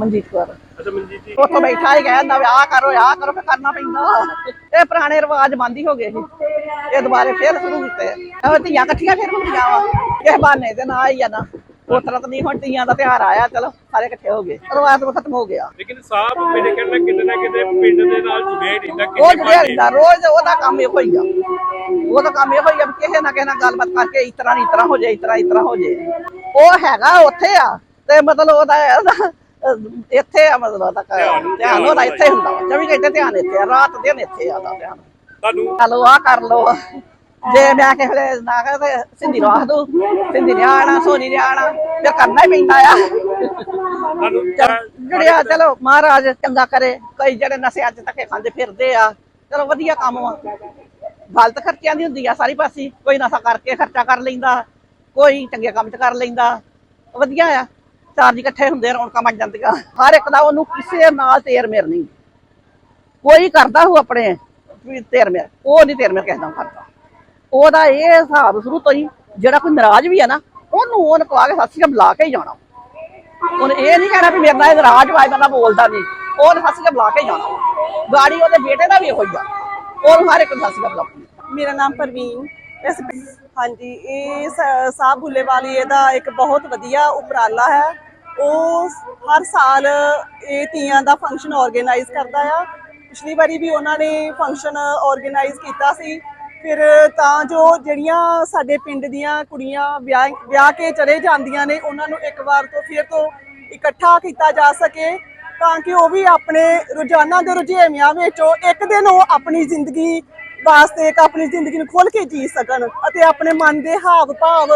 ਮਨਜੀਤ ਕੌਰ। ਅੱਛਾ ਮਨਜੀਤ ਜੀ। ਉੱਥੋਂ ਬੈਠਾ ਹੀ ਕਹਿੰਦਾ ਆਹ ਕਰੋ ਆਹ ਕਰੋ ਫਿਰ ਕਰਨਾ ਪੈਂਦਾ। ਇਹ ਪੁਰਾਣੇ ਰਿਵਾਜ ਬੰਦ ਹੀ ਹੋ ਗਏ ਸੀ। ਇਹ ਦੁਬਾਰੇ ਫੇਰ ਸ਼ੁਰੂ ਕੀਤੇ। ਇਹ ਧੀਆਂ ਇਕੱਠੀਆਂ ਫਿਰ ਹੁੰਦੀਆਂ ਵਾ। ਕਿਸੇ ਬਹਾਨੇ ਤੇ ਨਾ ਹੀ ਆ ਨਾ। ਉਸ ਤਰ੍ਹਾਂ ਤਾਂ ਨਹੀਂ ਹੁਣ ਧੀਆਂ ਦਾ ਤਿਉਹਾਰ ਆਇਆ ਚਲੋ ਸਾਰੇ ਇਕੱਠੇ ਹੋ ਗਏ। ਰਿਵਾਜ ਤਾਂ ਖਤਮ ਹੋ ਗਿਆ। ਲੇਕਿਨ ਸਾਹਿਬ ਮੇਰੇ ਕਹਿਣ ਨਾਲ ਕਿਤੇ ਨਾ ਕਿਤੇ ਪਿੰਡ ਦੇ ਨਾਲ ਜੁੜਿਆ ਹੀ ਰਹਿੰਦਾ ਉਹ ਜਿਹੜਾ ਰਹਿੰਦਾ ਰੋਜ਼ ਉਹਦਾ ਕੰਮ ਇਹੋ ਹੀ ਆ। ਉਹਦਾ ਕੰਮ ਇਹੋ ਹੀ ਆ ਕਿਸੇ ਨਾ ਕਿਸੇ ਨਾਲ ਗੱਲਬਾਤ ਕਰਕੇ ਇਸ ਤਰ੍ਹਾਂ ਨਹੀਂ ਇਸ ਤਰ੍ਹਾਂ ਹੋ ਜਾਏ ਇਸ ਤਰ੍ਹਾਂ ਇਸ ਤਰ੍ਹਾਂ ਹੋ ਜਾਏ। ਉਹ ਹੈਗਾ ਉੱਥੇ ਆ। ਤੇ ਮਤਲਬ ਉਹਦਾ ਇੱਥੇ ਆ ਮਤਲਬ ਕ- ਧਿਆਨ ਉਹਦਾ ਇੱਥੇ ਹੁੰਦਾ ਵਾ। 24 ਘੰਟੇ ਧਿਆਨ ਇੱਥੇ ਆ ਰਾਤ ਦਿਨ ਇੱਥੇ ਆ ਉਹਦਾ ਧਿਆਨ। ਤੁਹਾਨੂੰ ਚਲੋ ਆ ਕਰ ਲੋ ਜੇ ਮੈਂ ਵੇਲੇ ਨਾ ਕਰੇ ਤੇ ਸਿੰਧੀ ਨੂੰ ਆਖ ਦੂ। ਸਿੰਧੀ ਨੇ ਆਣਾ ਸੋਨੀ ਨੇ ਆਣਾ ਫਿਰ ਕਰਨਾ ਹੀ ਪੈਂਦਾ ਆ। ਤੁਹਾਨੂੰ ਜੁੜਿਆ ਚਲੋ ਮਹਾਰਾਜ ਚੰਗਾ ਕਰੇ। ਕਈ ਜਿਹੜੇ ਨਸ਼ੇ ਅੱਜ ਤੱਕ ਖਾਂਦੇ ਫਿਰਦੇ ਆ। ਚਲੋ ਵਧੀਆ ਕੰਮ ਆ ਗਲਤ ਖਰਚਿਆਂ ਦੀ ਹੁੰਦੀ ਆ ਸਾਰੀ ਪਾਸੇ। ਕੋਈ ਨਸ਼ਾ ਕਰਕੇ ਖਰਚਾ ਕਰ ਲੈਂਦਾ। ਕੋਈ ਚੰਗੇ ਕੰਮ 'ਚ ਕਰ ਲੈਂਦਾ। ਵਧੀਆ ਆ। ਚਾਰਜ ਇਕੱਠੇ ਹੁੰਦੇ ਰੌਣਕਾਂ ਬਣ ਜਾਂਦੀਆਂ। ਹਰ ਇੱਕ ਦਾ ਉਹਨੂੰ ਕਿਸੇ ਨਾਲ ਤੇਰ ਮੇਰ ਨਹੀਂ। ਕੋਈ ਕਰਦਾ ਉਹ ਆਪਣੇ ਤੇਰ ਮੇਰ, ਉਹ ਨਹੀਂ ਤੇਰ ਮੇਰ ਕਿਸੇ ਕਰਦਾ। ਉਹਦਾ ਇਹ ਹਿਸਾਬ ਸ਼ੁਰੂ ਤੋਂ ਹੀ, ਜਿਹੜਾ ਕੋਈ ਨਾਰਾਜ਼ ਵੀ ਹੈ ਨਾ, ਉਹਨੂੰ ਉਹਨ ਕਵਾ ਕੇ ਸੱਸੀ ਬੁਲਾ ਕੇ ਹੀ ਜਾਣਾ। ਉਹਨੇ ਇਹ ਨਹੀਂ ਕਹਿਣਾ ਵੀ ਮੇਰੇ ਨਾਲ ਨਾਰਾਜ਼ ਵਾਜ ਬੰਦਾ ਬੋਲਦਾ ਨਹੀਂ। ਉਹਨੇ ਸੱਸੀ ਬੁਲਾ ਕੇ ਹੀ ਜਾਣਾ। ਗਾੜੀ ਉਹਦੇ ਬੇਟੇ ਦਾ ਵੀ ਇਹੋ ਹੀ ਆ। ਉਹਨੂੰ ਹਰ ਇੱਕ ਨੂੰ ਸੱਸੀ ਬੁਲਾਉਂਦੀ ਮੇਰਾ ਨਾਮ ਪ੍ਰਵੀਨ, ਇਸ ਹਾਂਜੀ, ਇਹ ਸ- ਭੁੱਲੇ ਵਾਲੀ ਇਹਦਾ ਇੱਕ ਬਹੁਤ ਵਧੀਆ ਉਪਰਾਲਾ ਹੈ। ਉਹ ਹਰ ਸਾਲ ਇਹ ਤੀਆਂ ਦਾ ਫੰਕਸ਼ਨ ਆਰਗੇਨਾਈਜ਼ ਕਰਦਾ ਆ। ਪਿਛਲੀ ਵਾਰੀ ਵੀ ਉਹਨਾਂ ਨੇ ਫੰਕਸ਼ਨ ਆਰਗੇਨਾਈਜ਼ ਕੀਤਾ ਸੀ। ਫਿਰ ਤਾਂ ਜੋ ਜਿਹੜੀਆਂ ਸਾਡੇ ਪਿੰਡ ਦੀਆਂ ਕੁੜੀਆਂ ਵਿਆਹ ਵਿਆਹ ਕੇ ਚਲੇ ਜਾਂਦੀਆਂ ਨੇ, ਉਹਨਾਂ ਨੂੰ ਇੱਕ ਵਾਰ ਤੋਂ ਫਿਰ ਤੋਂ ਇਕੱਠਾ ਕੀਤਾ ਜਾ ਸਕੇ, ਤਾਂ ਕਿ ਉਹ ਵੀ ਆਪਣੇ ਰੋਜ਼ਾਨਾ ਦੇ ਰੁਝੇਵਿਆਂ ਵਿੱਚੋਂ ਇੱਕ ਦਿਨ ਉਹ ਆਪਣੀ ਜ਼ਿੰਦਗੀ ਵਾਸਤੇ, ਇੱਕ ਆਪਣੀ ਜ਼ਿੰਦਗੀ ਨੂੰ ਖੋਲ ਕੇ ਜੀ ਸਕਣ ਅਤੇ ਆਪਣੇ ਮਨ ਦੇ ਹਾਵ ਭਾਵ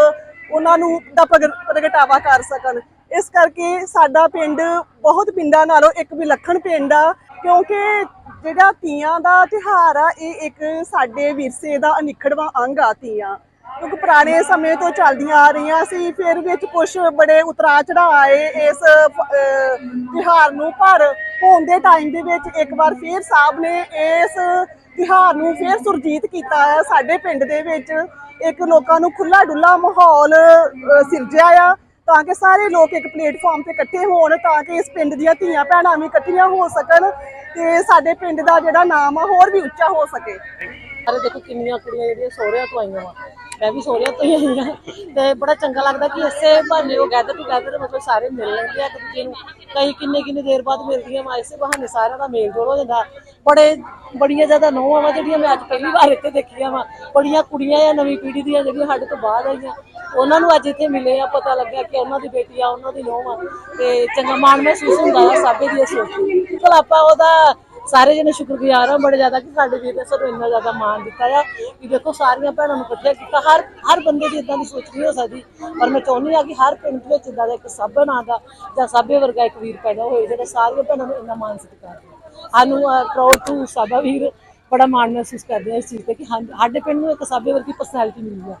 ਉਹਨਾਂ ਨੂੰ ਦਾ ਪ੍ਰਗ- ਪ੍ਰਗਟਾਵਾ ਕਰ ਸਕਣ। ਇਸ ਕਰਕੇ ਸਾਡਾ ਪਿੰਡ ਬਹੁਤ ਪਿੰਡਾਂ ਨਾਲੋਂ ਇੱਕ ਵਿਲੱਖਣ ਪਿੰਡ ਆ ਕਿਉਂਕਿ ਜਿਹੜਾ ਤੀਆਂ ਦਾ ਤਿਉਹਾਰ ਆ ਇਹ ਇੱਕ ਸਾਡੇ ਵਿਰਸੇ ਦਾ ਅਨਿਖੜਵਾਂ ਅੰਗ ਆ ਤੀਆਂ। ਕਿਉਂਕਿ ਪੁਰਾਣੇ ਸਮੇਂ ਤੋਂ ਚੱਲਦੀਆਂ ਆ ਰਹੀਆਂ ਸੀ ਫਿਰ ਵਿੱਚ ਕੁਝ ਬੜੇ ਉਤਰਾ ਚੜਾਅ ਆਏ ਇਸ ਅਹ, ਤਿਉਹਾਰ ਨੂੰ ਪਰ ਹੋਣ ਦੇ ਟਾਈਮ ਦੇ ਵਿੱਚ ਇੱਕ ਵਾਰ ਫਿਰ ਸਾਹਿਬ ਨੇ ਇਸ ਤਿਉਹਾਰ ਨੂੰ ਫਿਰ ਸੁਰਜੀਤ ਕੀਤਾ ਹੈ ਸਾਡੇ ਪਿੰਡ ਦੇ ਵਿੱਚ ਇੱਕ ਲੋਕਾਂ ਨੂੰ ਖੁੱਲਾ ਡੁੱਲਾ ਮਾਹੌਲ ਸਿਰਜਿਆ ਆ। ਤਾਂ ਕਿ ਸਾਰੇ ਲੋਕ ਇੱਕ ਪਲੇਟਫਾਰਮ ਤੇ ਇਕੱਠੇ ਹੋਣ ਤਾਂ ਕਿ ਇਸ ਪਿੰਡ ਦੀਆਂ ਧੀਆਂ ਭੈਣਾਂ ਵੀ ਇਕੱਠੀਆਂ ਹੋ ਸਕਣ ਤੇ ਸਾਡੇ ਪਿੰਡ ਦਾ ਜਿਹੜਾ ਨਾਮ ਆ ਹੋਰ ਵੀ ਉੱਚਾ ਹੋ ਸਕੇ। ਸਾਰੇ ਦੇਖੋ ਕਿੰਨੀਆਂ ਕੁੜੀਆਂ ਜਿਹੜੀਆਂ ਸਹੁਰਿਆਂ ਤੋਂ ਆਈਆਂ ਵਾ। ਮੈਂ ਵੀ ਸਹੁਰਿਆਂ ਤੋਂ ਹੀ ਆਈ ਹਾਂ ਤੇ ਬੜਾ ਚੰਗਾ ਲੱਗਦਾ ਕਿ ਇਸੇ ਬਹਾਨੇ ਉਹ ਗੈਦਰ ਟੂਗੈਦਰ ਮਤਲਬ ਸਾਰੇ ਮਿਲ ਲੈਂਦੇ ਆ, ਇੱਕ ਦੂਜੇ ਨੂੰ ਕਈ ਕਿੰਨੇ ਕਿੰਨੇ ਦੇਰ ਬਾਅਦ ਮਿਲਦੀਆਂ ਵਾ, ਇਸੇ ਬਹਾਨੇ ਸਾਰਿਆਂ ਦਾ ਮੇਲ ਜੋਲ ਹੋ ਜਾਂਦਾ। ਬੜੇ ਬੜੀਆਂ ਜ਼ਿਆਦਾ ਨੋਹਾਂ ਵਾ ਜਿਹੜੀਆਂ ਮੈਂ ਅੱਜ ਪਹਿਲੀ ਵਾਰ ਇੱਥੇ ਦੇਖੀਆਂ ਵਾ। ਬੜੀਆਂ ਕੁੜੀਆਂ ਆ ਨਵੀਂ ਪੀੜ੍ਹੀ ਦੀਆਂ ਜਿਹੜੀਆਂ ਸਾਡੇ ਤੋਂ ਬਾਅਦ ਆਈਆਂ। ਉਹਨਾਂ ਨੂੰ ਅੱਜ ਇੱਥੇ ਮਿਲੇ ਆ, ਪਤਾ ਲੱਗਿਆ ਕਿ ਉਹਨਾਂ ਦੀ ਬੇਟੀ ਆ, ਉਹਨਾਂ ਦੀ ਨੋਹ ਆ ਤੇ ਚੰਗਾ ਮਾਣ ਮਹਿਸੂਸ ਹੁੰਦਾ ਆ ਸਾਬੇ ਦੀ ਇਸ ਸੋਚ ਚਲ ਆਪਾਂ ਉਹਦਾ ਸਾਰੇ ਜਣੇ ਸ਼ੁਕਰਗੁਜ਼ਾਰ ਹਾਂ ਬੜੇ ਜ਼ਿਆਦਾ ਕਿ ਸਾਡੇ ਵੀਰ ਨੇ ਸਾਨੂੰ ਇੰਨਾ ਜ਼ਿਆਦਾ ਮਾਣ ਦਿੱਤਾ ਆ ਕਿ ਦੇਖੋ ਸਾਰੀਆਂ ਭੈਣਾਂ ਨੂੰ ਇਕੱਠਿਆ ਕੀਤਾ। ਹਰ ਹਰ ਬੰਦੇ ਦੀ ਇਦਾਂ ਦੀ ਸੋਚ ਨਹੀਂ ਹੋ ਸਕਦੀ। ਪਰ ਮੈਂ ਚਾਹੁੰਦੀ ਆ ਕਿ ਹਰ ਪਿੰਡ ਵਿੱਚ ਇਦਾਂ ਦਾ ਇੱਕ ਸਾਬਾ ਨਾਂ ਦਾ ਜਾਂ ਸਾਬੇ ਵਰਗਾ ਇੱਕ ਵੀਰ ਪੈਦਾ ਹੋਏ ਜਿਹੜਾ ਸਾਰੀਆਂ ਭੈਣਾਂ ਨੂੰ ਇੰਨਾ ਮਾਣ ਸਤਿਕਾਰ ਦੇ ਸਾਨੂੰ ਪ੍ਰਾਊਡ ਟੂ ਸਾਬਾ ਵੀਰ ਬੜਾ ਮਾਣ ਮਹਿਸੂਸ ਕਰਦੇ ਆ ਇਸ ਚੀਜ਼ ਤੇ ਕਿ ਸਾਡੇ ਪਿੰਡ ਨੂੰ ਇੱਕ ਸਾਬੇ ਵਰਗੀ ਪਰਸਨੈਲਿਟੀ ਮਿਲੀ ਆ।